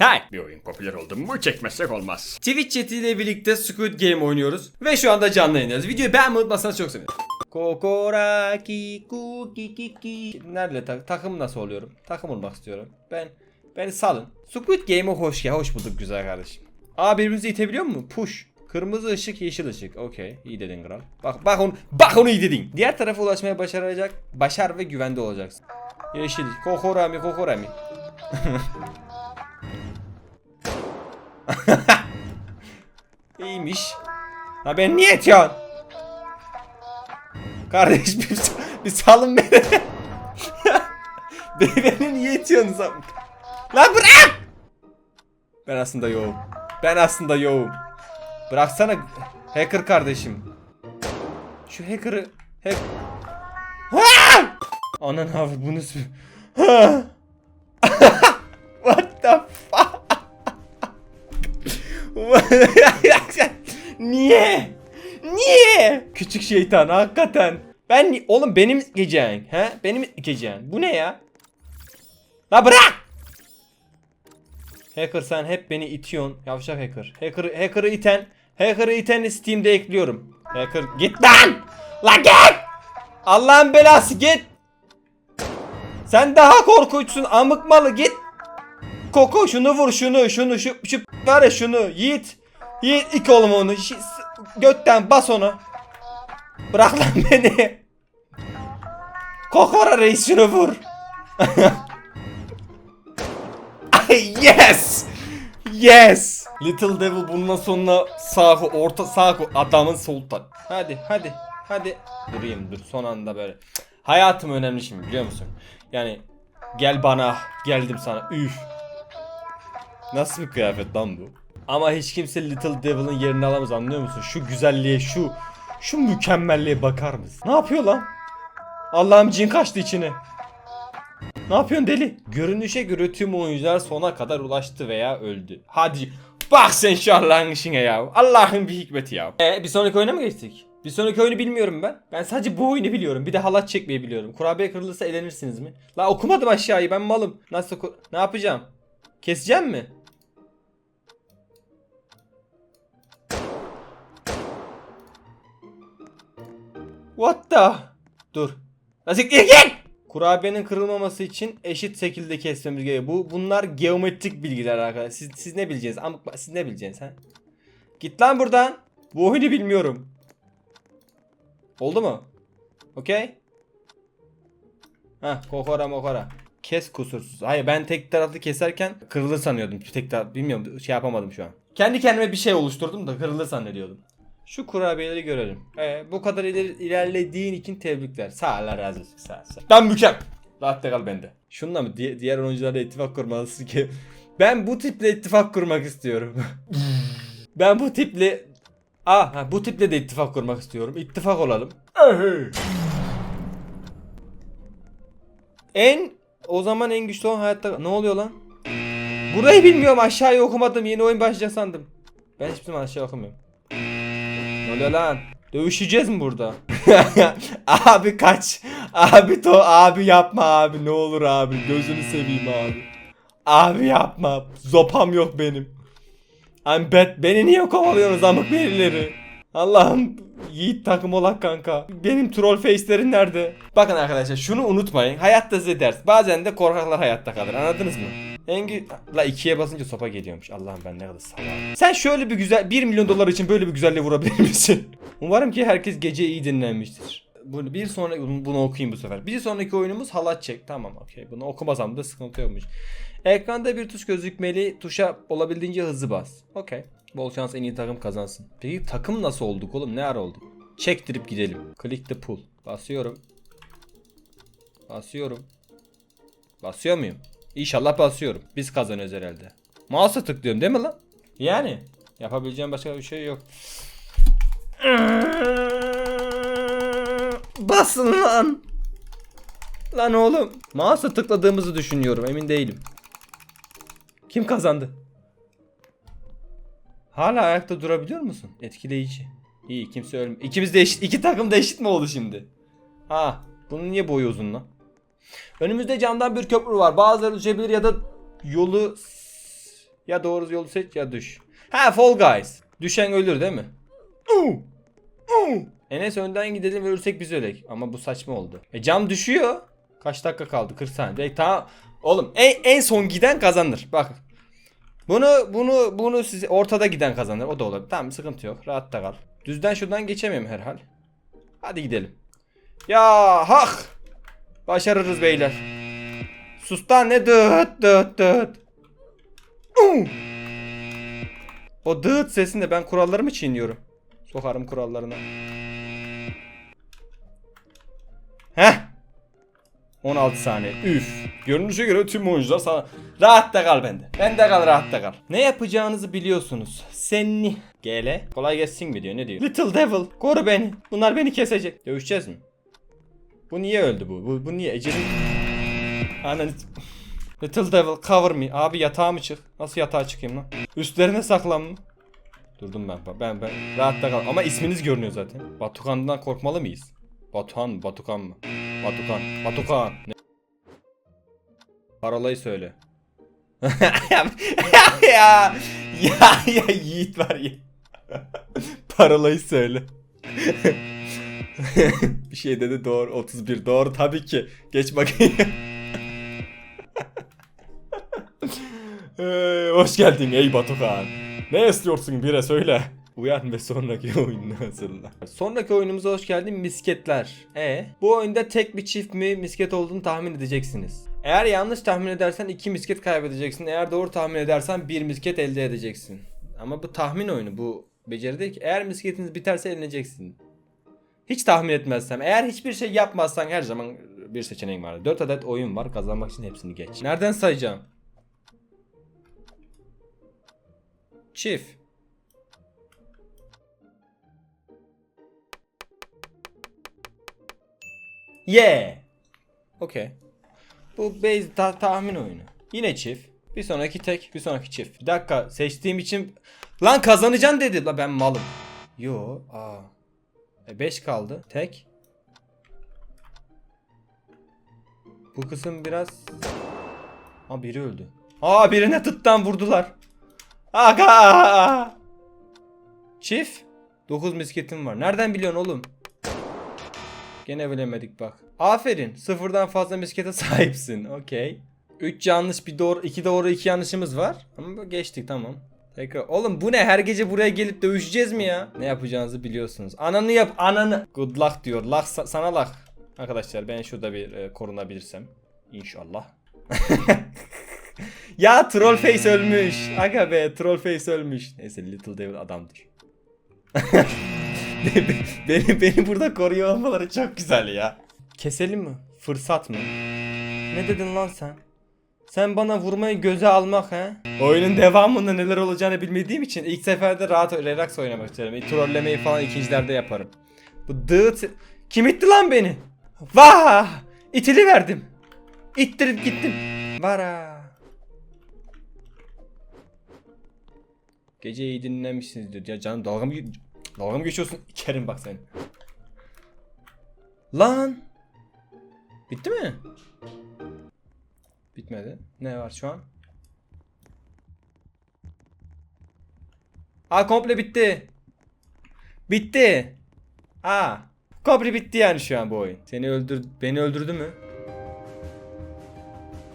Hey! Bir oyun popüler oldu mu çekmezsek olmaz. Twitch chatiyle birlikte Squid Game oynuyoruz. Ve şu anda canlı yayındayız. Videoyu beğenmeyi unutmazsanız çok sevinirim. Kokoraki kuki kiki. Nerede tak takım nasıl oluyorum? Takım olmak istiyorum. Ben beni salın. Squid Game'e hoş ya hoş bulduk güzel kardeşim. Aa birbirimizi itebiliyor mu? Push. Kırmızı ışık, yeşil ışık. Okey. iyi dedin kral. Bak bak onu bak onu iyi dedin. Diğer tarafa ulaşmaya başaracak, başar ve güvende olacaksın. Yeşil. Kokorami, kokorami. İyiymiş. Ha ben niye itiyorsun? Kardeş bir, bir salın beni. beni niye itiyorsunuz abi? Lan bırak! Ben aslında yoğum. Ben aslında yoğum. Bıraksana hacker kardeşim. Şu hacker'ı hack... Ha! Anan abi bunu! Niye? Niye? Küçük şeytan hakikaten. Ben oğlum benim gecen, he? Benim gecen. Bu ne ya? La bırak! Hacker sen hep beni itiyorsun. Yavşak hacker. Hacker hacker'ı iten, hacker'ı iten Steam'de ekliyorum. Hacker git lan! La git! Allah'ın belası git! Sen daha korkunçsun amık malı git! Koko şunu vur şunu şunu şu şu var ya şunu Yiğit. Yiğit ik oğlum onu. S- götten bas onu. Bırak lan beni. Kokora reis şunu vur. Yes. Yes. Little Devil bundan sonra sağ orta sağ adamın sol ta- Hadi hadi hadi. Durayım dur son anda böyle. Hayatım önemli şimdi biliyor musun? Yani gel bana geldim sana üf. Nasıl bir kıyafet lan bu? Ama hiç kimse Little Devil'ın yerini alamaz anlıyor musun? Şu güzelliğe, şu şu mükemmelliğe bakar mısın? Ne yapıyor lan? Allah'ım cin kaçtı içine. Ne yapıyorsun deli? Görünüşe göre tüm oyuncular sona kadar ulaştı veya öldü. Hadi bak sen şu Allah'ın işine ya. Allah'ın bir hikmeti ya. E bir sonraki oyuna mı geçtik? Bir sonraki oyunu bilmiyorum ben. Ben sadece bu oyunu biliyorum. Bir de halat çekmeyi biliyorum. Kurabiye kırılırsa elenirsiniz mi? La okumadım aşağıyı ben malım. Nasıl Ne yapacağım? Keseceğim mi? What the? Dur. Nasıl gel? Kurabiyenin kırılmaması için eşit şekilde kesmemiz gerekiyor. Bu bunlar geometrik bilgiler arkadaşlar. Siz siz ne bileceksiniz? Amık siz ne bileceksiniz ha? Git lan buradan. Bu oyunu bilmiyorum. Oldu mu? Okey? Ha, kokora mokora. Kes kusursuz. Hayır ben tek taraflı keserken kırılır sanıyordum. Tek taraf bilmiyorum şey yapamadım şu an. Kendi kendime bir şey oluşturdum da kırılır zannediyordum. Şu kurabiyeleri görelim. Ee, bu kadar ileri, ilerlediğin için tebrikler. Sağ ol, Allah razı olsun. Sağ sağ. Ben mükemmel. Rahatta kal bende. Şununla mı? Di- diğer oyuncularla ittifak kurmalısın ki. Ben bu tiple ittifak kurmak istiyorum. ben bu tiple... Aa, ha, bu tiple de ittifak kurmak istiyorum. İttifak olalım. En o zaman en güçlü olan hayatta ne oluyor lan? Burayı bilmiyorum aşağıyı okumadım yeni oyun başlayacak sandım. Ben hiçbir zaman aşağı okumuyorum. Oluyor lan? Dövüşeceğiz mi burada? abi kaç. Abi to abi yapma abi ne olur abi gözünü seveyim abi. Abi yapma. Zopam yok benim. I'm bad. Beni niye kovalıyorsunuz amık birileri? Allah'ım Yiğit takım olak kanka. Benim troll face'lerin nerede? Bakın arkadaşlar şunu unutmayın. Hayatta size ders. Bazen de korkaklar hayatta kalır. Anladınız mı? Engin... La ikiye basınca sopa geliyormuş. Allah'ım ben ne kadar salağım. Sen şöyle bir güzel 1 milyon dolar için böyle bir güzelliğe vurabilir misin? Umarım ki herkes gece iyi dinlenmiştir. Bunu bir sonraki bunu okuyayım bu sefer. Bir sonraki oyunumuz halat çek. Tamam okey. Bunu okumasam da sıkıntı yokmuş. Ekranda bir tuş gözükmeli. Tuşa olabildiğince hızlı bas. Okey. Bol şans en iyi takım kazansın. Peki takım nasıl olduk oğlum? Ne ara olduk? Çektirip gidelim. Click the pull. Basıyorum. Basıyorum. Basıyor muyum? İnşallah basıyorum. Biz kazanıyoruz herhalde. Mouse'a tıklıyorum değil mi lan? Yani. Yapabileceğim başka bir şey yok. Basın lan. Lan oğlum. Mouse'a tıkladığımızı düşünüyorum. Emin değilim. Kim kazandı? Hala ayakta durabiliyor musun? Etkileyici. İyi kimse ölmüyor. İkimiz de eşit. iki takım da eşit mi oldu şimdi? Ha, bunun niye boyu uzun lan? Önümüzde camdan bir köprü var. Bazıları düşebilir ya da yolu Ya doğru yolu seç ya düş. Ha Fall Guys. Düşen ölür değil mi? Enes önden gidelim ölürsek biz ölek. Ama bu saçma oldu. E cam düşüyor. Kaç dakika kaldı? 40 saniye. E, tamam. Oğlum en, en son giden kazanır. Bak. Bunu bunu bunu siz ortada giden kazanır. O da olabilir. Tamam sıkıntı yok. Rahatta kal. Düzden şuradan geçemiyorum herhal. Hadi gidelim. Ya hak. Başarırız beyler. Sustan ne dıt dıt dıt. O dıt sesinde ben kuralları mı çiğniyorum? Sokarım kurallarına. Heh. 16 saniye. Üf. Görünüşe göre tüm oyuncular sana rahatta kal bende. Bende kal rahatta kal. Ne yapacağınızı biliyorsunuz. Senni. GL. Kolay gelsin mi diyor ne diyor? Little Devil. Koru beni. Bunlar beni kesecek. Dövüşeceğiz mi? Bu niye öldü bu? Bu, bu niye? Ece'nin... Ananı... Little Devil cover me. Abi yatağa mı çık? Nasıl yatağa çıkayım lan? Üstlerine saklan mı? Durdum ben. Ben ben rahatta kal. Ama isminiz görünüyor zaten. Batukan'dan korkmalı mıyız? Batuhan mı? Batukan mı? Batukan. Batukan. Ne? Parolayı söyle. ya, ya ya Yiğit var ya. Parolayı söyle. bir şey dedi doğru 31 doğru tabii ki. Geç bakayım. Hoş geldin ey Batuhan. Ne istiyorsun bire söyle. Uyan ve sonraki oyununu hazırla. Sonraki oyunumuza hoş geldin misketler. E bu oyunda tek bir çift mi misket olduğunu tahmin edeceksiniz. Eğer yanlış tahmin edersen iki misket kaybedeceksin. Eğer doğru tahmin edersen bir misket elde edeceksin. Ama bu tahmin oyunu bu beceri değil ki. Eğer misketiniz biterse eleneceksin. Hiç tahmin etmezsem. Eğer hiçbir şey yapmazsan her zaman bir seçeneğin var. 4 adet oyun var. Kazanmak için hepsini geç. Nereden sayacağım? Çift. Yeah. Okey. Bu base ta- tahmin oyunu. Yine çift. Bir sonraki tek, bir sonraki çift. Bir dakika seçtiğim için lan kazanacaksın dedi. La ben malım. Yo, aa. E 5 kaldı. Tek. Bu kısım biraz Aa biri öldü. Aa birine tıttan vurdular. Aga! Çift. 9 misketim var. Nereden biliyorsun oğlum? Gene bilemedik bak. Aferin. Sıfırdan fazla miskete sahipsin. Okey. 3 yanlış bir doğru, 2 doğru 2 yanlışımız var. Ama geçtik tamam. Tekrar. Oğlum bu ne? Her gece buraya gelip dövüşeceğiz mi ya? Ne yapacağınızı biliyorsunuz. Ananı yap ananı. Good luck diyor. Sa- sana luck. Arkadaşlar ben şurada bir e, korunabilirsem. İnşallah. ya troll face ölmüş. Aga be troll face ölmüş. Neyse Little Devil adamdır. beni beni burada koruyor olmaları çok güzel ya. Keselim mi? Fırsat mı? Ne dedin lan sen? Sen bana vurmayı göze almak he? Oyunun devamında neler olacağını bilmediğim için ilk seferde rahat relax oynamak isterim. Trollemeyi falan ikincilerde yaparım. Bu dıt... Kim itti lan beni? Vah! İtili verdim. İttirip gittim. Vara. Gece iyi dinlemişsiniz diyor. Ya canım dalga mı, dalga mı geçiyorsun? İçerim bak seni. Lan. Bitti mi? Bitmedi. Ne var şu an? Aa komple bitti. Bitti. Aa. Komple bitti yani şu an bu oyun. Seni öldür beni öldürdü mü?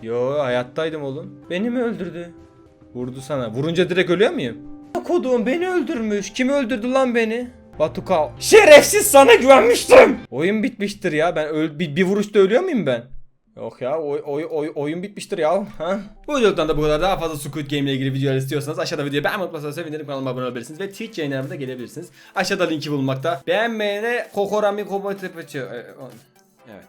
Yo hayattaydım oğlum. Beni mi öldürdü? Vurdu sana. Vurunca direkt ölüyor muyum? Koduğum beni öldürmüş. Kim öldürdü lan beni? Batuka. Şerefsiz sana güvenmiştim. Oyun bitmiştir ya. Ben öl bir, bir vuruşta ölüyor muyum ben? Yok ya oy, oy, oy, oyun bitmiştir ya. Ha? Bu videodan da bu kadar. Daha fazla Squid Game ile ilgili videolar istiyorsanız aşağıda videoyu beğenmeyi unutmazsanız sevinirim. Kanalıma abone olabilirsiniz ve Twitch yayınlarıma da gelebilirsiniz. Aşağıda linki bulunmakta. Beğenmeyene kokorami komotepeçi. Evet.